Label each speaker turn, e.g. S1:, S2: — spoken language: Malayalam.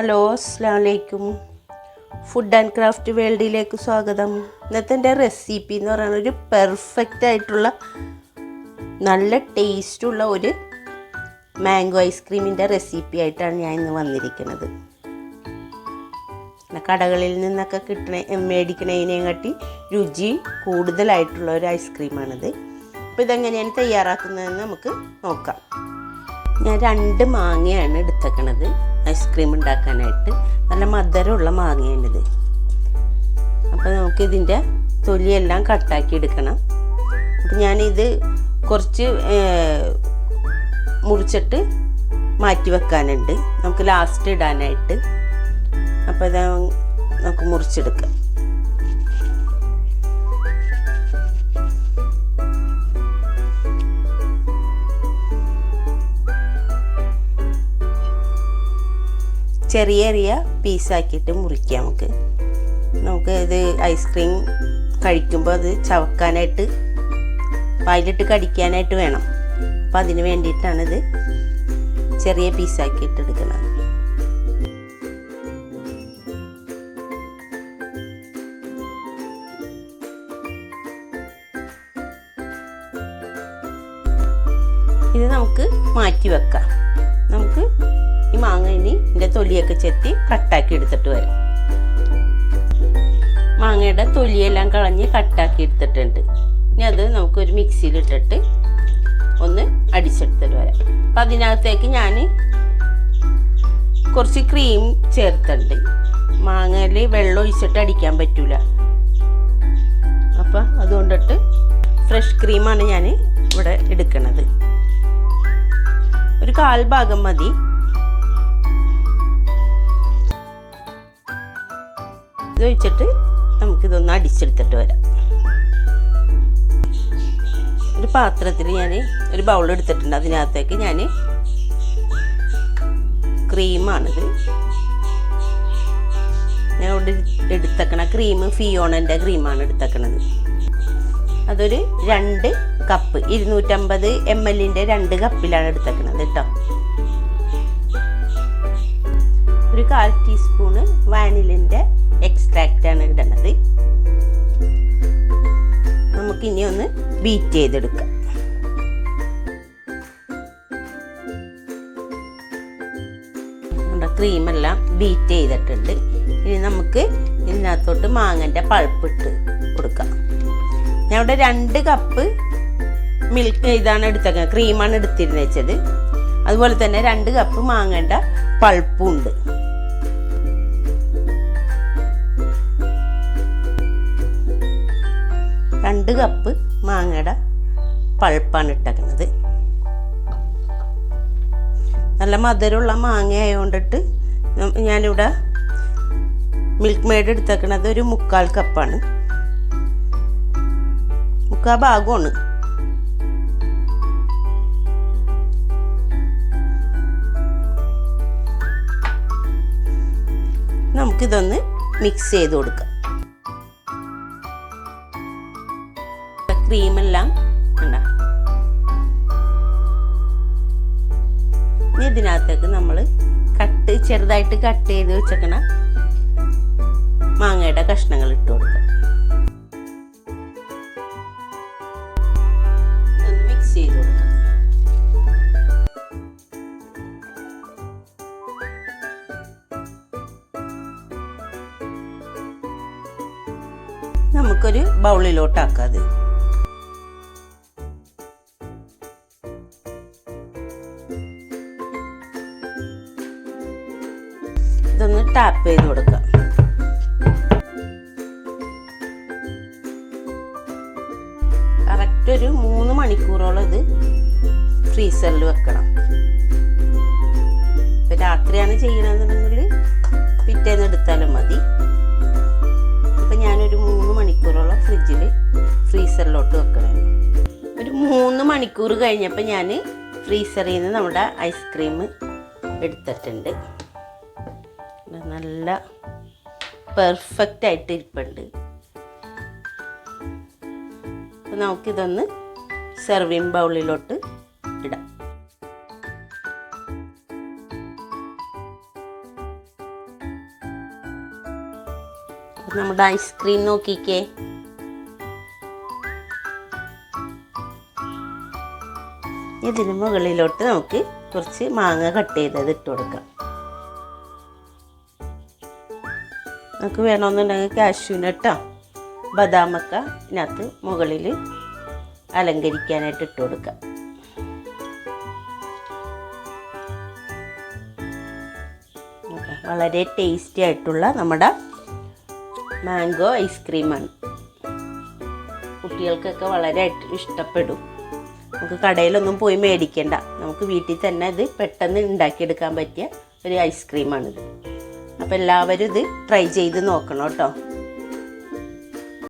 S1: ഹലോ അസ്സാം വലൈക്കും ഫുഡ് ആൻഡ് ക്രാഫ്റ്റ് വേൾഡിലേക്ക് സ്വാഗതം. ഇന്നത്തെ എന്റെ റെസിപ്പി എന്ന് പറയുന്നത് ഒരു പെർഫെക്റ്റ് ആയിട്ടുള്ള നല്ല ടേസ്റ്റുള്ള ഒരു മാംഗോ ഐസ്ക്രീമിന്റെ റെസിപ്പി ആയിട്ടാണ് ഞാൻ ഇന്ന് വന്നിരിക്കുന്നത്. കടകളിൽ നിന്നൊക്കെ കിട്ടണ മേടിക്കണതിനെ കാട്ടി രുചി കൂടുതലായിട്ടുള്ള ഒരു ഐസ്ക്രീമാണിത് അപ്പോൾ ഇതെങ്ങനെയാണ് തയ്യാറാക്കുന്നതെന്ന് നമുക്ക് നോക്കാം. ഞാൻ രണ്ട് മാങ്ങയാണ് എടുത്തേക്കണത്. ഐസ്ക്രീം ഉണ്ടാക്കാനായിട്ട് നല്ല മധുരമുള്ള മാങ്ങയാണിത്. അപ്പോൾ നമുക്കിതിന്റെ തൊലിയെല്ലാം കട്ടാക്കി എടുക്കണം. അപ്പം ഞാനിത് കുറച്ച് മുറിച്ചിട്ട് മാറ്റി വെക്കാനുണ്ട്. നമുക്ക് ലാസ്റ്റ് ഇടാനായിട്ട്. അപ്പോൾ ഇത് നമുക്ക് മുറിച്ചെടുക്കാം. ചെറിയ ചെറിയ പീസാക്കിയിട്ട് മുറിക്കാം നമുക്ക്. നമുക്ക് ഇത് ഐസ്ക്രീം കഴിക്കുമ്പോൾ അത് ചവക്കാനായിട്ട് പായിലിട്ട് കടിക്കാനായിട്ട് വേണം. അപ്പം അതിന് ഇത് ചെറിയ പീസാക്കിയിട്ട് എടുക്കുന്നത് ഇത് നമുക്ക് മാറ്റി വെക്കാം. ഇനി ഇതിന്റെ തൊലിയൊക്കെ ചെത്തി കട്ടാക്കി എടുത്തിട്ട് വരും. മാങ്ങയുടെ തൊലിയെല്ലാം കളഞ്ഞ് കട്ടാക്കി എടുത്തിട്ടുണ്ട്. ഇനി അത് നമുക്കൊരു മിക്സിയിലിട്ടിട്ട് ഒന്ന് അടിച്ചെടുത്തിട്ട് വരാം. അപ്പം അതിനകത്തേക്ക് ഞാൻ കുറച്ച് ക്രീം ചേർത്തിട്ടുണ്ട്. മാങ്ങയിൽ വെള്ളം ഒഴിച്ചിട്ട് അടിക്കാൻ പറ്റൂല. അപ്പം അതുകൊണ്ടിട്ട് ഫ്രഷ് ക്രീമാണ് ഞാൻ ഇവിടെ എടുക്കണത്. ഒരു കാൽ ഭാഗം മതി. ഇത് വെച്ചിട്ട് നമുക്കിതൊന്ന് അടിച്ചെടുത്തിട്ട് വരാം. ഒരു പാത്രത്തിൽ ഞാൻ ഒരു ബൗൾ എടുത്തിട്ടുണ്ട്. അതിനകത്തേക്ക് ഞാൻ ക്രീമാണിത് ഞാൻ ഇവിടെ എടുത്തേക്കണ ക്രീം ഫിയോണന്റെ ക്രീമാണ് എടുത്തേക്കണത്. അതൊരു രണ്ട് കപ്പ് ഇരുന്നൂറ്റമ്പത് എം എല്ലിന്റെ രണ്ട് കപ്പിലാണ് എടുത്തേക്കണത് കേട്ടോ ഒരു കാൽ ടീസ്പൂണ് വാനിലിന്റെ എക്സ്ട്രാക്റ്റ് ആണ് നമുക്ക് ഇനി ഒന്ന് ബീറ്റ് ചെയ്തെടുക്കാം. നമ്മുടെ ക്രീമെല്ലാം ബീറ്റ് ചെയ്തിട്ടുണ്ട്. ഇനി നമുക്ക് ഇതിനകത്തോട്ട് മാങ്ങന്റെ പൾപ്പിട്ട് കൊടുക്കാം. ഞാൻ ഇവിടെ രണ്ട് കപ്പ് മിൽക്ക് ഇതാണ് എടുത്തേക്കുന്നത്. ക്രീമാണ് എടുത്തിരുന്നത് വെച്ചത്. അതുപോലെ തന്നെ രണ്ട് കപ്പ് മാങ്ങേണ്ട പൾപ്പും ഉണ്ട്. രണ്ട് കപ്പ് മാങ്ങയുടെ പൾപ്പാണ് ഇട്ടേക്കുന്നത് നല്ല മധുരമുള്ള മാങ്ങ ആയതുകൊണ്ടിട്ട് ഞാനിവിടെ മിൽക്ക് മെയ്ഡ് എടുത്തേക്കണത് ഒരു മുക്കാൽ കപ്പാണ് മുക്കാൽ ഭാഗമാണ്. നമുക്കിതൊന്ന് മിക്സ് ചെയ്ത് കൊടുക്കാം. ക്രീമെല്ലാം ഉണ്ടാ ഇനി ഇതിനകത്തേക്ക് നമ്മൾ കട്ട് ചെറുതായിട്ട് കട്ട് ചെയ്ത് വെച്ചേക്കണ മാങ്ങയുടെ കഷ്ണങ്ങൾ ഇട്ട് കൊടുക്കാം. ഇതൊന്ന് മിക്സ് ചെയ്ത് കൊടുക്കുക നമുക്കൊരു ബൗളിലോട്ടാക്കാം അത്. ഇതൊന്ന് ടാപ്പ് ചെയ്ത് കൊടുക്കുക കറക്റ്റ് ഒരു മൂന്ന് മണിക്കൂറോളം ഇത് ഫ്രീസറിൽ വെക്കണം. ഇപ്പം രാത്രിയാണ് ചെയ്യണമെന്നുണ്ടെങ്കിൽ പിറ്റേന്ന് എടുത്താലും മതി. ഇപ്പം ഞാനൊരു മൂന്ന് മണിക്കൂറോളം ഫ്രിഡ്ജിൽ ഫ്രീസറിലോട്ട് വെക്കണം. ഒരു മൂന്ന് മണിക്കൂർ കഴിഞ്ഞപ്പോൾ ഞാൻ ഫ്രീസറിൽ നിന്ന് നമ്മുടെ ഐസ്ക്രീം എടുത്തിട്ടുണ്ട്. നല്ല പെർഫെക്റ്റ് ആയിട്ട് ഇരിപ്പുണ്ട് നമുക്കിതൊന്ന് സെർവിങ് ബൗളിലോട്ട് ഇടാം. നമ്മുടെ ഐസ്ക്രീം നോക്കിക്കേ. ഇതിന് മുകളിലോട്ട് നമുക്ക് കുറച്ച് മാങ്ങ കട്ട് ചെയ്തത് ഇട്ട് കൊടുക്കാം. നമുക്ക് വേണമെന്നുണ്ടെങ്കിൽ കാഷ്യൂനട്ടോ ബദാമൊക്കെ ഇതിനകത്ത് മുകളിൽ അലങ്കരിക്കാനായിട്ട് ഇട്ട് കൊടുക്കാം. വളരെ ടേസ്റ്റി ആയിട്ടുള്ള നമ്മുടെ മാംഗോ ഐസ്ക്രീമാണ്. കുട്ടികൾക്കൊക്കെ വളരെ ഇഷ്ടപ്പെടും. നമുക്ക് കടയിലൊന്നും പോയി മേടിക്കേണ്ട. നമുക്ക് വീട്ടിൽ തന്നെ ഇത് പെട്ടെന്ന് ഉണ്ടാക്കിയെടുക്കാൻ പറ്റിയ ഒരു ഐസ്ക്രീമാണിത്. അപ്പോൾ എല്ലാവരും ഇത് ട്രൈ ചെയ്ത് നോക്കണം കേട്ടോ.